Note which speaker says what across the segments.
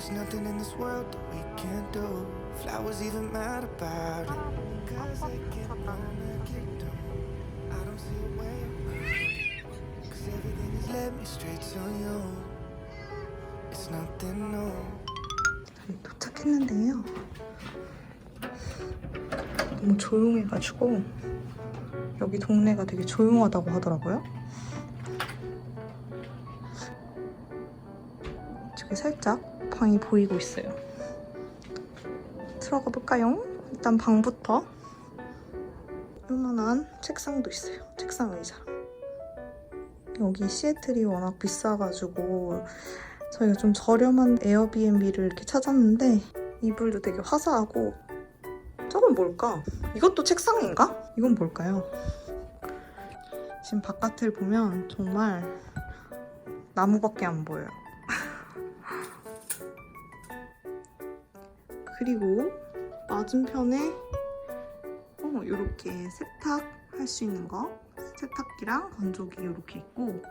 Speaker 1: There's nothing in this world that we can't do. Flowers even mad about it. Cause they can't wanna get down. I don't see a way around. Cause everything has led me straight to you. It's nothing new.
Speaker 2: 도착했는데요. 너무 조용해가지고 여기 동네가 되게 조용하다고 하더라고요. 저기 살짝 방이 보이고 있어요. 들어가 볼까요? 일단 방부터 요만한 책상도 있어요. 책상 의자. 여기 시애틀이 워낙 비싸가지고 저희가 좀 저렴한 에어비앤비를 이렇게 찾았는데 이불도 되게 화사하고 저건 뭘까? 이것도 책상인가? 이건 뭘까요? 지금 바깥을 보면 정말 나무밖에 안 보여요. 그리고 맞은편에 어, 이렇게 세탁할 수 있는 거 세탁기랑 건조기 이렇게 있고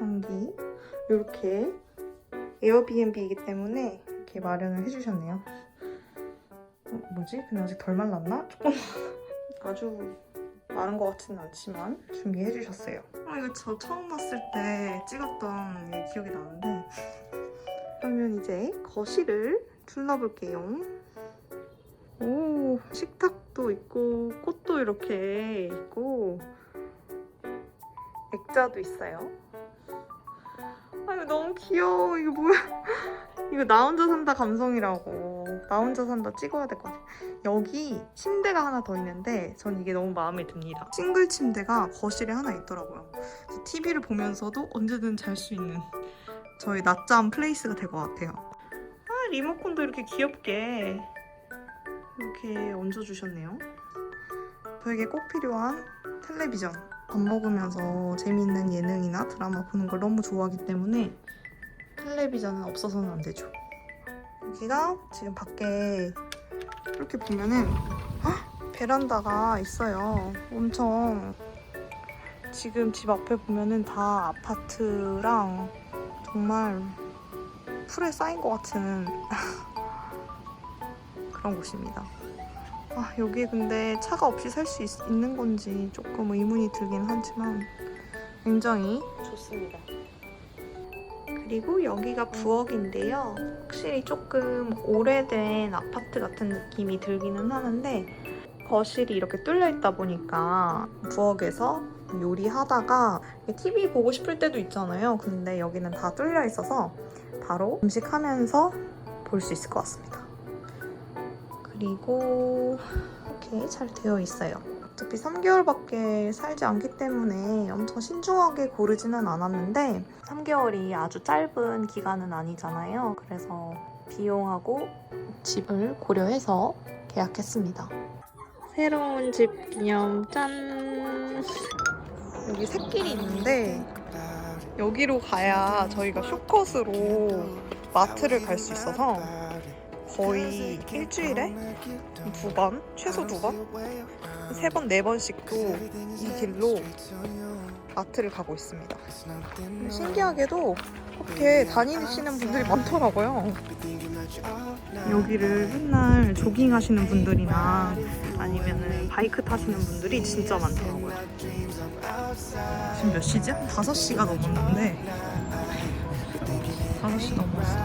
Speaker 2: 변기 이렇게 에어비앤비이기 때문에 이렇게 마련을 해주셨네요. 어, 뭐지? 근데 아직 덜 말랐나? 조금 아주 마른 것 같지는 않지만 준비해 주셨어요. 아 이거 저 처음 왔을 때 찍었던 게 기억이 나는데 그러면 이제 거실을 둘러볼게요. 오 식탁도 있고 꽃도 이렇게 있고 액자도 있어요. 아 이거 너무 귀여워. 이거 뭐야? 이거 나 혼자 산다 감성이라고. 나 혼자 산다 찍어야 될 것 같아. 여기 침대가 하나 더 있는데 전 이게 너무 마음에 듭니다. 싱글 침대가 거실에 하나 있더라고요. 그래서 TV를 보면서도 언제든 잘 수 있는 저의 낮잠 플레이스가 될 것 같아요. 아 리모컨도 이렇게 귀엽게 이렇게 얹어주셨네요 저에게 꼭 필요한 텔레비전 밥 먹으면서 재미있는 예능이나 드라마 보는 걸 너무 좋아하기 때문에 텔레비전은 없어서는 안 되죠. 여기가 지금 밖에 이렇게 보면은 헉! 베란다가 있어요. 엄청 지금 집 앞에 보면은 다 아파트랑 정말 풀에 쌓인 것 같은 그런 곳입니다. 아, 여기 근데 차가 없이 살 수 있는 건지 조금 의문이 들긴 하지만 굉장히 좋습니다. 그리고 여기가 부엌인데요. 확실히 조금 오래된 아파트 같은 느낌이 들기는 하는데 거실이 이렇게 뚫려 있다 보니까 부엌에서 요리하다가 TV 보고 싶을 때도 있잖아요. 근데 여기는 다 뚫려 있어서 바로 음식하면서 볼 수 있을 것 같습니다. 그리고 이렇게 잘 되어 있어요. 어차피 3개월밖에 살지 않기 때문에 엄청 신중하게 고르지는 않았는데 3개월이 아주 짧은 기간은 아니잖아요. 그래서 비용하고 집을 고려해서 계약했습니다. 새로운 집 기념 짠! 여기 샛길이 있는데 여기로 가야 저희가 쇼컷으로 마트를 갈 수 있어서 거의 일주일에 두 번, 최소 두 번, 세 번, 네 번씩도 이 길로 마트를 가고 있습니다. 신기하게도 그렇게 다니시는 분들이 많더라고요. 여기를 맨날 조깅 하시는 분들이나 아니면 바이크 타시는 분들이 진짜 많더라고요. 지금 몇 시지? 5시가 넘었는데 5시 넘었어.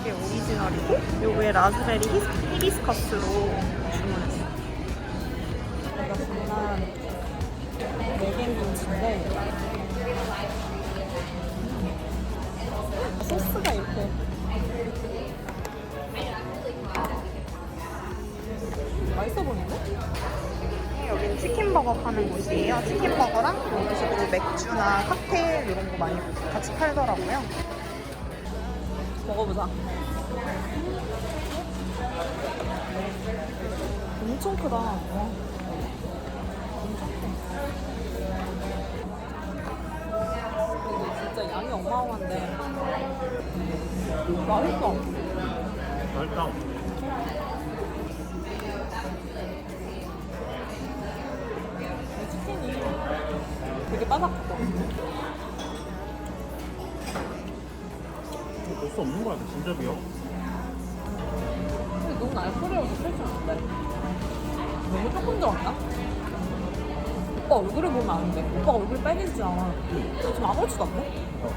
Speaker 2: 이게 오리지널이고 요거에 라즈베리 히비스커스로 버거 파는 곳이에요. 치킨버거랑 식으로 맥주나 칵테일 이런 거 많이 같이 팔더라고요. 먹어보자. 엄청 크다. 진짜 양이 어마어마한데. 맛있어.
Speaker 3: 맛있다.
Speaker 2: 치킨이 되게 바삭하고
Speaker 3: 볼수 없는 거 같아 진짜 비어
Speaker 4: 근데 너무 알코올이라고 못할수 없는데 너무 조금 들었나? 오빠 얼굴을 보면 아는데 오빠 얼굴 빨개지잖아. 응. 지금 아무렇지도 않네
Speaker 1: 어.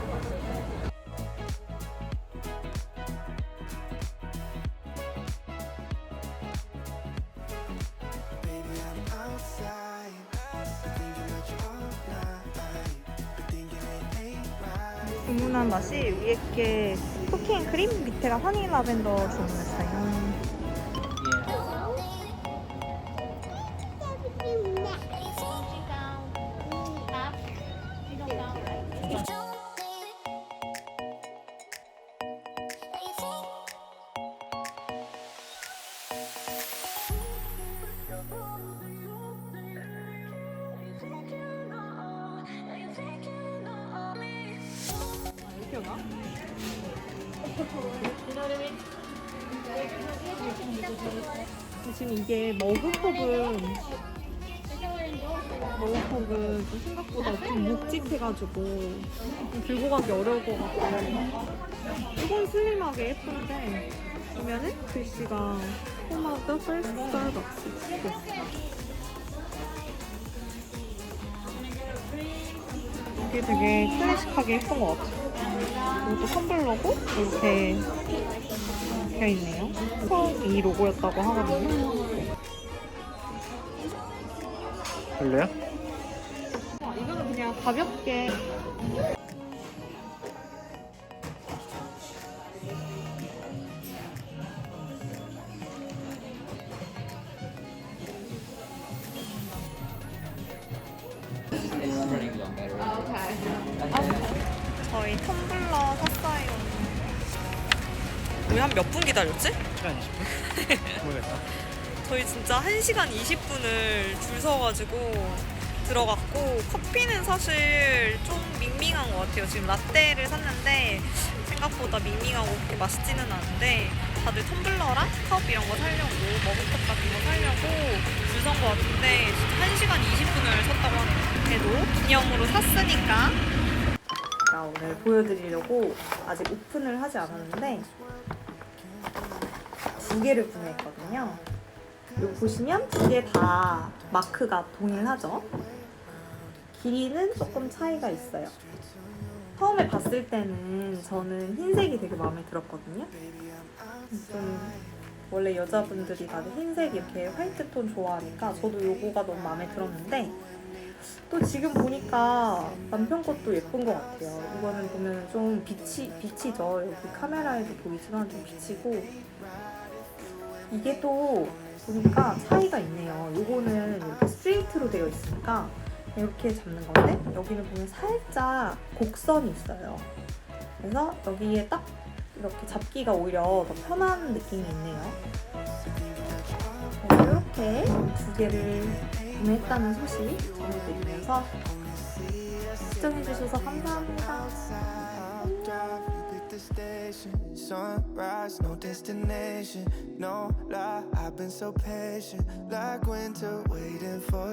Speaker 2: 주문한 맛이 위에 게 쿠킹 크림, 밑에가 허니 라벤더 주문했어요.
Speaker 4: 오나?
Speaker 2: 지금 이게 머그컵은 머그컵은 좀 생각보다 좀 묵직해가지고 좀 들고 가기 어려울 것 같고 조금 슬림하게 예쁜데 보면은 글씨가 포마드 퍼스트 스타벅스 이게 되게 클래식하게 예쁜 것 같아요. 이것도 텀블러고 이렇게 되어 있네요. 이 로고였다고 하거든요.
Speaker 3: 별로야?
Speaker 2: 아, 이거는 그냥 가볍게 저희 텀블러 샀어요. 우리 한 몇 분 기다렸지?
Speaker 3: 시간 20분? 모르겠다
Speaker 2: 저희 진짜 1시간 20분을 줄 서가지고 들어갔고 커피는 사실 좀 밍밍한 것 같아요. 지금 라떼를 샀는데 생각보다 밍밍하고 그렇게 맛있지는 않은데 다들 텀블러랑 컵 이런 거 사려고 머그컵 같은 거 사려고 줄 선 것 같은데 진짜 1시간 20분을 섰다고 해도 기념으로 샀으니까 오늘 보여드리려고 아직 오픈을 하지 않았는데 두 개를 구매했거든요. 여기 보시면 두 개 다 마크가 동일하죠? 길이는 조금 차이가 있어요. 처음에 봤을 때는 저는 흰색이 되게 마음에 들었거든요. 좀 원래 여자분들이 다들 흰색 이렇게 화이트 톤 좋아하니까 저도 요거가 너무 마음에 들었는데 또 지금 보니까 남편 것도 예쁜 것 같아요. 이거는 보면 좀 빛이 빛이죠. 여기 카메라에도 보이지만 좀 비치고 이게 또 보니까 차이가 있네요. 요거는 이렇게 스트레이트로 되어 있으니까 이렇게 잡는 건데 여기는 보면 살짝 곡선이 있어요. 그래서 여기에 딱 이렇게 잡기가 오히려 더 편한 느낌이 있네요. 이렇게 두 개를 구매했다는 소식 전해드리면서 시청해주셔서 감사합니다.
Speaker 1: I'll drive you pick the station. Sunrise, no destination. No lie, I've been so patient. Like winter waiting for